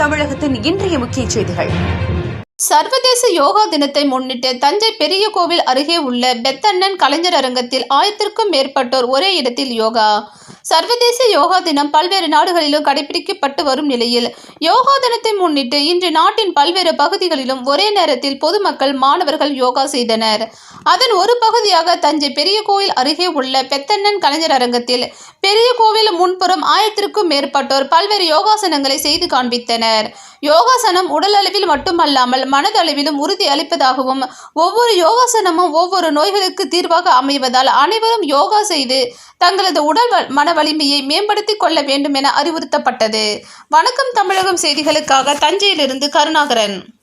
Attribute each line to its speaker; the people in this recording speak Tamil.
Speaker 1: தமிழகத்தின் இன்றைய முக்கிய செய்திகள்.
Speaker 2: சர்வதேச யோகா தினத்தை முன்னிட்டு தஞ்சை பெரிய கோவில் அருகே உள்ள பெத்தண்ணன் கலைஞர் அரங்கத்தில் ஆயிரத்திற்கும் மேற்பட்டோர் ஒரே இடத்தில் யோகா. சர்வதேச யோகா தினம் பல்வேறு நாடுகளிலும் கடைபிடிக்கப்பட்டு வரும் நிலையில். யோகா தினத்தை முன்னிட்டு இன்று நாட்டின் பல்வேறு பகுதிகளிலும் ஒரே நேரத்தில் பொதுமக்கள் மாணவர்கள் யோகா செய்தனர். அதன் ஒரு பகுதியாக தஞ்சை பெரிய கோயில் அருகே உள்ள பெத்தண்ணன் கலைஞர் அரங்கத்தில் பெரிய கோவில் முன்புறம் ஆயிரத்திற்கும் மேற்பட்டோர் பல்வேறு யோகாசனங்களை செய்து காண்பித்தனர். யோகாசனம் உடல் அளவில் மட்டுமல்லாமல் மனதளவிலும் உறுதி அளிப்பதாகவும் ஒவ்வொரு யோகாசனமும் ஒவ்வொரு நோய்களுக்கு தீர்வாக அமைவதால் அனைவரும் யோகா செய்து தங்களது உடல் மன வலிமையை மேம்படுத்திக் கொள்ள வேண்டும் என அறிவுறுத்தப்பட்டது. வணக்கம் தமிழகம் செய்திகளுக்காக தஞ்சையிலிருந்து கருணாகரன்.